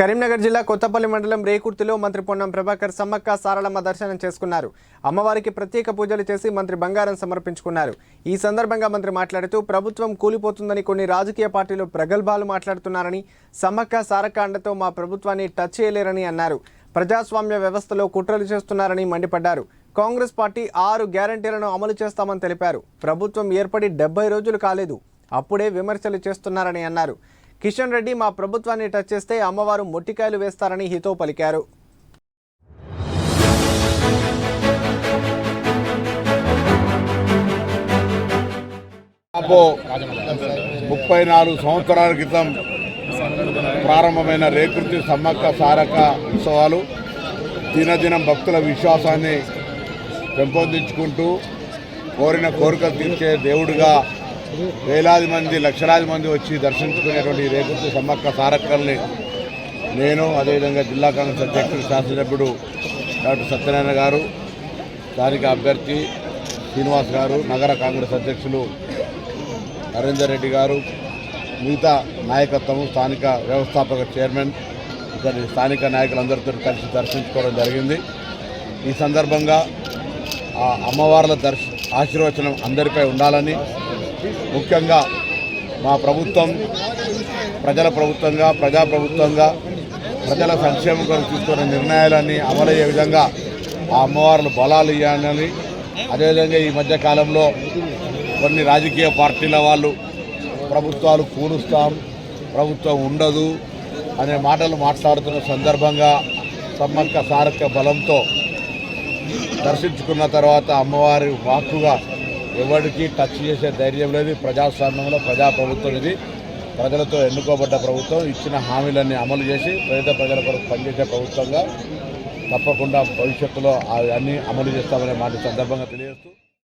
కరీంనగర్ జిల్లా కొత్తపల్లి మండలం రేకుర్తిలో మంత్రి పొన్నం ప్రభాకర్ సమ్మక్క సారలమ్మ దర్శనం చేసుకున్నారు. అమ్మవారికి ప్రత్యేక పూజలు చేసి మంత్రి బంగారం సమర్పించుకున్నారు. ఈ సందర్భంగా మంత్రి మాట్లాడుతూ ప్రభుత్వం కూలిపోతుందని కొన్ని రాజకీయ పార్టీలు ప్రగల్భాలు మాట్లాడుతున్నారని సమ్మక్క సారక్క అండతో మా ప్రభుత్వాన్ని టచ్ చేయలేరని అన్నారు. ప్రజాస్వామ్య వ్యవస్థలో కుట్రలు చేస్తున్నారని మండిపడ్డారు. కాంగ్రెస్ పార్టీ ఆరు గ్యారంటీలను అమలు చేస్తామని తెలిపారు. ప్రభుత్వం ఏర్పడి డెబ్బై రోజులు కాలేదు. అప్పుడే విమర్శలు చేస్తున్నారని అన్నారు. కిషన్ రెడ్డి మా ప్రభుత్వాన్ని టచ్ చేస్తే అమ్మవారు మొట్టికాయలు వేస్తారని హితో పలికారు. ముప్పై నాలుగు సంవత్సరాల క్రితం ప్రారంభమైన రేకృతి సమ్మక్క సారక ఉత్సవాలు దినదినం భక్తుల విశ్వాసాన్ని పెంపొందించుకుంటూ కోరిన కోరికలు తీర్చే దేవుడిగా వేలాది మంది లక్షలాది మంది వచ్చి దర్శించుకునేటువంటి ఈ సమ్మక్క సారక్కల్ని నేను అదేవిధంగా జిల్లా కాంగ్రెస్ అధ్యక్షుడు శాసనసభ్యుడు డాక్టర్ సత్యనారాయణ గారు స్థానిక అభ్యర్థి శ్రీనివాస్ గారు నగర కాంగ్రెస్ అధ్యక్షులు నరేందర్ రెడ్డి గారు మిగతా నాయకత్వం స్థానిక వ్యవస్థాపక చైర్మన్ ఇతని స్థానిక నాయకులందరితో కలిసి దర్శించుకోవడం జరిగింది. ఈ సందర్భంగా ఆ అమ్మవార్ల దర్శ ఆశీర్వచనం అందరిపై ఉండాలని ముఖ్యంగా మా ప్రభుత్వం ప్రజల ప్రభుత్వంగా ప్రజాప్రభుత్వంగా ప్రజల సంక్షేమం కొరకు తీసుకున్న నిర్ణయాలన్నీ అమలయ్యే విధంగా ఆ అమ్మవార్లు బలాలు ఇవ్వాలని అదేవిధంగా ఈ మధ్యకాలంలో కొన్ని రాజకీయ పార్టీల వాళ్ళు ప్రభుత్వాలు కూలుస్తాం ప్రభుత్వం ఉండదు అనే మాటలు మాట్లాడుతున్న సందర్భంగా సమ్మక్క సారక్క బలంతో దర్శించుకున్న తర్వాత అమ్మవారి వాక్కుగా ఎవరికి టచ్ చేసే ధైర్యం లేదు. ప్రజాస్వామ్యంలో ప్రజాప్రభుత్వం ఇది. ప్రజలతో ఎన్నుకోబడ్డ ప్రభుత్వం ఇచ్చిన హామీలన్నీ అమలు చేసి పేద ప్రజల కొరకు పనిచేసే ప్రభుత్వంగా తప్పకుండా భవిష్యత్తులో అవన్నీ అమలు చేస్తామనే మాట సందర్భంగా తెలియజేస్తూ